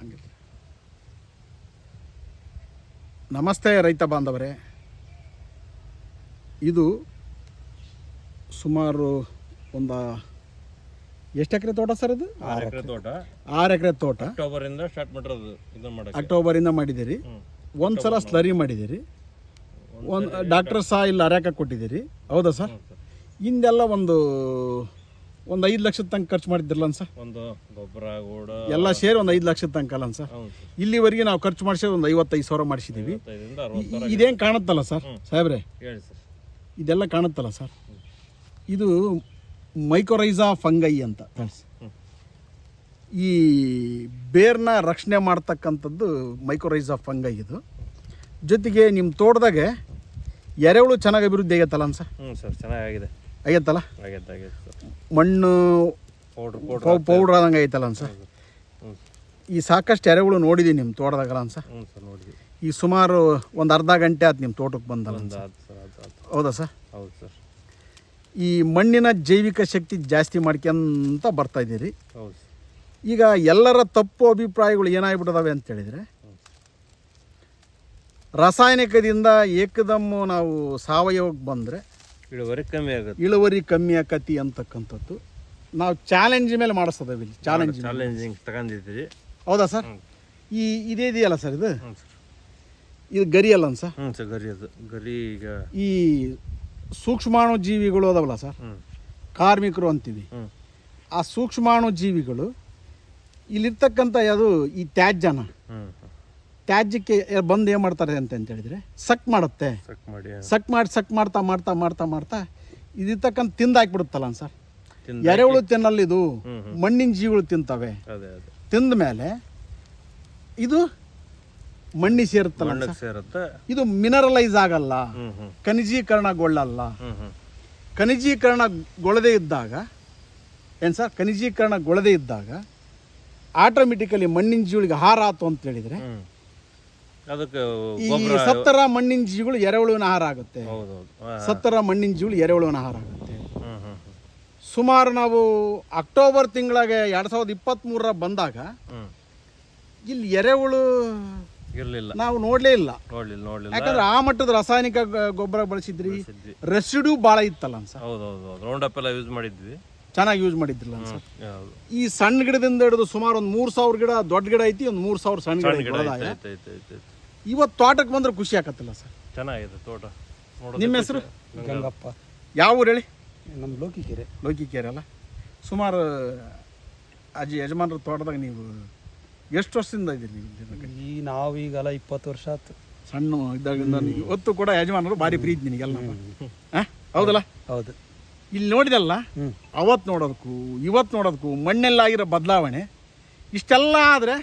ಹಂಗಿದ್ರೆ ನಮಸ್ತೆ ರೈತ ಬಾಂಧವರೇ. ಇದು ಸುಮಾರು ಒಂದು ಎಷ್ಟು ಎಕರೆ ತೋಟ ಸರ್ ಇದು? ಆರು ಎಕರೆ ತೋಟ. ಆರು ಎಕರೆ ತೋಟ. ಅಕ್ಟೋಬರ್ ಇಂದ ಸ್ಟಾರ್ಟ್ ಮಾಡಿರೋದು ಇದನ್ನ ಮಾಡಕ್ಕೆ ಅಕ್ಟೋಬರಿಂದ ಮಾಡಿದಿರಿ ಒಂದ್ಸಲ ಒಂದು ಸಲ ಸ್ಲರಿ ಮಾಡಿದಿರಿ ಒಂದು ಡಾಕ್ಟರ್ ಸಹ ಇಲ್ಲಿ ಅರ್ಯಾಕ ಕೊಟ್ಟಿದ್ದೀರಿ. ಹೌದಾ ಸರ್. ಹಿಂದೆಲ್ಲ ಒಂದು ಒಂದು ಐದು ಲಕ್ಷದ ತನಕ ಖರ್ಚು ಮಾಡಿದ್ರಲ್ಲ ಸರ್? ಒಂದು ಗೊಬ್ಬರ ಗೂಡ. ಎಲ್ಲ ಸೇರಿ ಒಂದು ಐದು ಲಕ್ಷದ ತನಕ ಅಲ್ಲ ಸರ್? ಇಲ್ಲಿವರೆಗೆ ನಾವು ಖರ್ಚು ಮಾಡಿಸಿದ್ರೆ ಒಂದು ಐವತ್ತೈದು ಸಾವಿರ ಮಾಡಿಸಿದ್ದೀವಿ ಐವತ್ತೈದರಿಂದ ಇದೇನು ಕಾಣುತ್ತಲ್ಲ ಸರ್? ಸಾಹೇಬ್ರೆ? ಹೇಳಿ ಸರ್. ಇದೆಲ್ಲ ಕಾಣುತ್ತಲ್ಲ ಸರ್? ಇದು ಮೈಕೋರೈಸಾ ಫಂಗೈ ಅಂತ ಈ ಬೇರ್ನ ರಕ್ಷಣೆ ಮಾಡ್ತಕ್ಕಂಥದ್ದು ಮೈಕೋರೈಸಾ ಫಂಗೈ ಇದು. ಜೊತೆಗೆ ನಿಮ್ಮ ತೋಟದಾಗೆ ಎರೆಹುಳು ಚೆನ್ನಾಗಿ ಅಭಿವೃದ್ಧಿ ಆಗೈತಲ್ಲ ಸರ್? ಹ್ಞೂ ಸರ್ ಚೆನ್ನಾಗಿದೆ ಆಗೈತಲ್ಲ? ಆಗೈತೆ ಆಗೈತೆ ಸರ್. ಮಣ್ಣು ಪೌಡ್ರ್ ಪೌಡ್ರ್ ಪೌ ಪೌಡ್ರ್ ಆದಂಗೆ ಐತಲ್ಲ ಅನ್ಸ? ಹ್ಞೂ ಈ ಸಾಕಷ್ಟು ಎರೆಗಳು ನೋಡಿದ್ದೀನಿ ನಿಮ್ಮ ತೋಟದಾಗಲ್ಲ ಅನ್ಸ? ಹ್ಞೂ ಸರ್ ನೋಡಿದ್ವಿ. ಈ ಸುಮಾರು ಒಂದು ಅರ್ಧ ಗಂಟೆ ಆಯ್ತು ನಿಮ್ಮ ತೋಟಕ್ಕೆ ಬಂದಲ್ಲ ಅನ್ಸ? ಸರ್ ಅದು ಹೌದಾ ಸರ್? ಹೌದು ಸರ್. ಈ ಮಣ್ಣಿನ ಜೈವಿಕ ಶಕ್ತಿ ಜಾಸ್ತಿ ಮಾಡ್ಕೊಂತ ಬರ್ತಾ ಇದ್ದೀರಿ. ಹೌದು ಸರ್. ಈಗ ಎಲ್ಲರ ತಪ್ಪು ಅಭಿಪ್ರಾಯಗಳು ಏನಾಗ್ಬಿಟ್ಟಿದಾವೆ ಅಂತ ಹೇಳಿದರೆ ರಾಸಾಯನಿಕದಿಂದ ಏಕದಮ್ಮು ನಾವು ಸಾವಯವಕ್ಕೆ ಬಂದರೆ ಇಳುವರಿ ಕಮ್ಮಿ ಆಗುತ್ತೆ. ಇಳುವರಿ ಕಮ್ಮಿ ಆಕತಿ ಅಂತಕ್ಕಂಥದ್ದು. ನಾವು ಚಾಲೆಂಜ್ ಮೇಲೆ ಮಾಡಿಸ್ತದೇವೆ ಇಲ್ಲಿ ಚಾಲೆಂಜ್ ಚಾಲೆಂಜಿಂಗ್ ತಗೊಂಡಿದ್ದೀವಿ ಹೌದಾ ಸರ್? ಈ ಇದೇ ಇದೆಯಲ್ಲ ಸರ್ ಇದು? ಹ್ಞೂ ಸರ್. ಇದು ಗರಿ ಅಲ್ಲ ಸರ್? ಹ್ಞೂ ಸರ್ ಗರಿ ಅದು. ಗರಿ ಈಗ ಈ ಸೂಕ್ಷ್ಮಾಣು ಜೀವಿಗಳು ಅದಾವಲ್ಲ ಸರ್? ಹ್ಞೂ ಕಾರ್ಮಿಕರು ಅಂತೀವಿ. ಹ್ಞೂ ಆ ಸೂಕ್ಷ್ಮಾಣು ಜೀವಿಗಳು ಇಲ್ಲಿರ್ತಕ್ಕಂಥ ಯಾವುದು ಈ ತ್ಯಾಜ್ಯನ ಹ್ಞೂ ತ್ಯಾಜ್ಯಕ್ಕೆ ಬಂದು ಏನು ಮಾಡ್ತಾರೆ ಅಂತ ಅಂತ ಹೇಳಿದರೆ ಸಕ್ ಮಾಡುತ್ತೆ. ಸಕ್ ಮಾಡಿ ಸಕ್ ಮಾಡಿ ಸಕ್ ಮಾಡ್ತಾ ಮಾಡ್ತಾ ಮಾಡ್ತಾ ಮಾಡ್ತಾ ಇದಿರ್ತಕ್ಕಂಥ ತಿಂದು ಹಾಕ್ಬಿಡುತ್ತಲ್ಲ ಸರ್? ಎರೆಹುಳು ತಿನ್ನಲ್ಲ ಇದು ಹ್ಮ್, ಹ್ಮ್. ಮಣ್ಣಿನ ಜೀವಿಗಳು ತಿಂತವೆ. ತಿಂದ ಮೇಲೆ ಇದು ಮಣ್ಣಿಗೆ ಸೇರುತ್ತಲ್ಲ ಇದು ಮಿನರಲೈಸ್ ಆಗಲ್ಲ. ಖನಿಜೀಕರಣಗೊಳ್ಳಲ್ಲ. ಖನಿಜೀಕರಣಗೊಳ್ಳದೇ ಇದ್ದಾಗ ಏನು ಸರ್? ಖನಿಜೀಕರಣಗೊಳ್ಳದೇ ಇದ್ದಾಗ ಆಟೋಮೆಟಿಕಲಿ ಮಣ್ಣಿನ ಜೀವಿಗಳಿಗೆ ಹಾರ ಆತು ಅಂತ ಹೇಳಿದರೆ ಅದಕ್ಕೆ ಈ ಸತ್ತರ ಮಣ್ಣಿನ ಜೀವಿಗಳು ಎರೆಹುಳುವಿನ ಆಹಾರ ಆಗುತ್ತೆ. ಹೌದೌದು ಹಾಂ ಸತ್ತರ ಮಣ್ಣಿನ ಜೀವಿಗಳು ಎರೆಹುಳುವಿನ ಆಹಾರ ಆಗುತ್ತೆ. ಸುಮಾರು ನಾವು ಅಕ್ಟೋಬರ್ ತಿಂಗಳಿಗೆ ಎರಡು ಸಾವಿರದ ಇಪ್ಪತ್ತ್ಮೂರರ ಬಂದಾಗ ಇಲ್ಲಿ ಎರೆಹುಳು ಇರಲಿಲ್ಲ. ನಾವು ನೋಡಲೇ ಇಲ್ಲ. ನೋಡ್ಲಿಲ್ಲ ನೋಡ್ಲಿಲ್ಲ. ಯಾಕಂದ್ರೆ ಆ ಮಟ್ಟದ ರಾಸಾಯನಿಕ ಗೊಬ್ಬರ ಬಳಸಿದ್ರಿ. ರೆಸಿಡ್ಯೂ ಭಾಳ ಇತ್ತಲ್ಲ ಅನ್ಸ. ಹೌದು ಹೌದು ಹೌದು. ರೌಂಡ್ ಅಪ್ ಎಲ್ಲ ಯೂಸ್ ಮಾಡಿದ್ವಿ. ಚೆನ್ನಾಗಿ ಯೂಸ್ ಮಾಡಿದ್ರಲ್ಲ ಹೌದು. ಈ ಸಣ್ಣ ಗಿಡದಿಂದ ಹಿಡಿದು ಸುಮಾರು ಒಂದು ಮೂರು ಸಾವಿರ ಗಿಡ ದೊಡ್ಡ ಗಿಡ ಐತಿ ಒಂದು ಮೂರು ಸಾವಿರ ಸಣ್ಣ ಗಿಡ ಇವತ್ತು ತೋಟಕ್ಕೆ ಬಂದ್ರೆ ಖುಷಿ ಆಕತ್ತಲ್ಲ ಸರ್? ಚೆನ್ನಾಗಿದೆ ತೋಟ. ನೋಡೋದಕ್ಕೆ ನಿಮ್ಮ ಹೆಸರು? ಗಂಗಪ್ಪ. ಯಾವ ಊರು ಹೇಳಿ ನಮ್ಮ ಲೋಕಿಕೆರೆ. ಲೋಕಿಕೆರೆ ಅಲ್ಲ? ಸುಮಾರು ಅಜ್ಜಿ ಯಜಮಾನರ ತೋಟದಾಗ ನೀವು ಎಷ್ಟು ವರ್ಷದಿಂದ ಇದ್ದೀರಿ ನೀವು? ಈ ನಾವೀಗಲ್ಲ ಇಪ್ಪತ್ತು ವರ್ಷ ಆಯ್ತು. ಸಣ್ಣ ಇದ್ದಾಗಿಂದ ನೀವು ಇವತ್ತು ಕೂಡ ಯಜಮಾನರು ಭಾರಿ ಪ್ರೀತಿ ನಿನಗೆಲ್ಲ ಹಾಂ ಹೌದಲ್ಲ? ಹೌದು. ಇಲ್ಲಿ ನೋಡಿದಲ್ಲ. ಅವತ್ತು ನೋಡೋದಕ್ಕೂ ಇವತ್ತು ನೋಡೋದಕ್ಕೂ ಮಣ್ಣೆಲ್ಲಾಗಿರೋ ಬದಲಾವಣೆ ಇಷ್ಟೆಲ್ಲ ಆದರೆ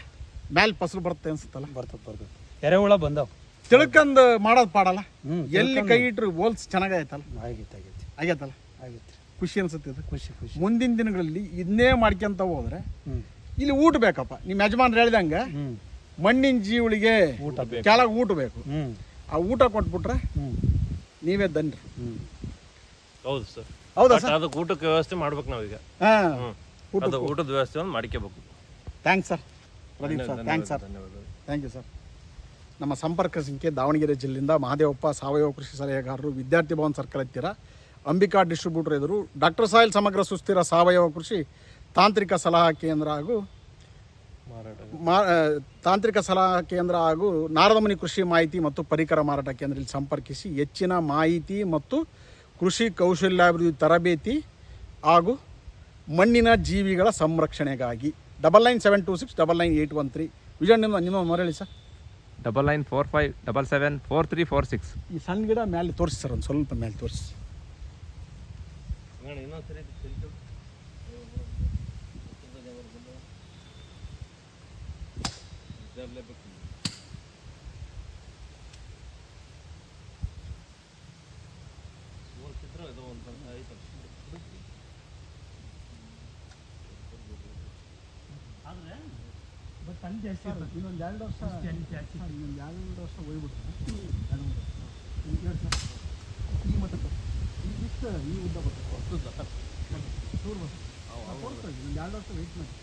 ಮ್ಯಾಲೆ ಫಸಲು ಬರುತ್ತೆ ಅನ್ಸುತ್ತಲ್ಲ? ಬರ್ತದೆ ಬರ್ತದೆ. ಎರೆಹುಳ ಬಂದವು. ತಿಳ್ಕಂದು ಮಾಡೋದು ಪಾಡಲ್ಲ? ಹ್ಞೂ ಎಲ್ಲಿ ಕೈ ಇಟ್ರು ಹೋಲ್ಸ್ ಚೆನ್ನಾಗೈತಲ್ಲ? ಆಗೈತೆ ಆಗೈತೆ ಆಗೈತಲ್ಲ ಆಗೈತೆ ಖುಷಿ ಅನ್ಸುತ್ತೆ ಅದು ಖುಷಿ ಖುಷಿ. ಮುಂದಿನ ದಿನಗಳಲ್ಲಿ ಇದನ್ನೇ ಮಾಡ್ಕೊಂತ ಹೋದ್ರೆ ಹ್ಞೂ ಇಲ್ಲಿ ಊಟ ಬೇಕಪ್ಪ. ನಿಮ್ಮ ಯಜಮಾನ್ರು ಹೇಳಿದಂಗೆ ಹ್ಞೂ ಮಣ್ಣಿನ ಜೀವಳಿಗೆ ಊಟ ಬೇಕು. ಕೆಳಗೆ ಊಟ ಬೇಕು. ಹ್ಞೂ ಆ ಊಟ ಕೊಟ್ಬಿಟ್ರೆ ಹ್ಞೂ ನೀವೇ ದಂಡ್ರಿ ಹ್ಞೂ ಹೌದು ಸರ್. ಹೌದಾ ಸರ್? ಅದಕ್ಕೆ ಊಟಕ್ಕೆ ವ್ಯವಸ್ಥೆ ಮಾಡ್ಬೇಕು ನಾವೀಗ. ಹಾಂ. ಅದು ಊಟದ ವ್ಯವಸ್ಥೆ ಒಂದು ಮಾಡ್ಕೋಬೇಕು thanks sir Pradeep sir thanks sir ಧನ್ಯವಾದ. ಥ್ಯಾಂಕ್ ಯು ಸರ್ ನಮ್ಮ ಸಂಪರ್ಕ ಸಂಖ್ಯೆ ದಾವಣಗೆರೆ ಜಿಲ್ಲೆಯಿಂದ ಮಹಾದೇವಪ್ಪ, ಸಾವಯವ ಕೃಷಿ ಸಲಹೆಗಾರರು, ವಿದ್ಯಾರ್ಥಿ ಭವನ್ ಸರ್ಕಲ್ ಹತ್ತಿರ. ಅಂಬಿಕಾ ಡಿಸ್ಟ್ರಿಬ್ಯೂಟರ್ ಎದುರು ಡಾಕ್ಟರ್ ಸಾಯಿಲ್ ಸಮಗ್ರ ಸುಸ್ಥಿರ ಸಾವಯವ ಕೃಷಿ ತಾಂತ್ರಿಕ ಸಲಹಾ ಕೇಂದ್ರ ಹಾಗೂ ತಾಂತ್ರಿಕ ಸಲಹಾ ಕೇಂದ್ರ ಹಾಗೂ ನಾರದಮುನಿ ಕೃಷಿ ಮಾಹಿತಿ ಮತ್ತು ಪರಿಕರ ಮಾರಾಟ ಕೇಂದ್ರದಲ್ಲಿ ಸಂಪರ್ಕಿಸಿ ಹೆಚ್ಚಿನ ಮಾಹಿತಿ ಮತ್ತು ಕೃಷಿ ಕೌಶಲ್ಯಾಭಿವೃದ್ಧಿ ತರಬೇತಿ ಹಾಗೂ ಮಣ್ಣಿನ ಜೀವಿಗಳ ಸಂರಕ್ಷಣೆಗಾಗಿ. Double nine seven two six double nine eight one three Vijay ನಿಮ್ಮ ನಿಮ್ಮ ಮರಳಿ sir. Double nine four five double seven four three four six ಈ ಸಣ್ಣ ಗಿಡ ಮೇಲೆ ತೋರಿಸಿ ಸರ್ ಒಂದು ಸ್ವಲ್ಪ ಮೇಲೆ ತೋರಿಸಿ ಅಣ್ಣ, ಇನ್ನೊಂದ್ಸರಿ ಇದು ತಿಳ್ಕೊ. ಜಾಸ್ತಿ ಚಿತ್ರ ಇದು ಒಂದು ಐದು ಇನ್ನೊಂದು ಎರಡು ವರ್ಷ ಇನ್ನೊಂದು ಎರಡು ವರ್ಷ. ಹೋಗ್ಬಿಟ್ಟು ಈ ಮಟ್ಟಕ್ಕೆ ಇಷ್ಟು ಈ ಉದ್ದ ಬರ್ತದೆ ಇನ್ನೊಂದು ಎರಡು ವರ್ಷ ವೆಯ್ಟ್ ಮಾಡಿ.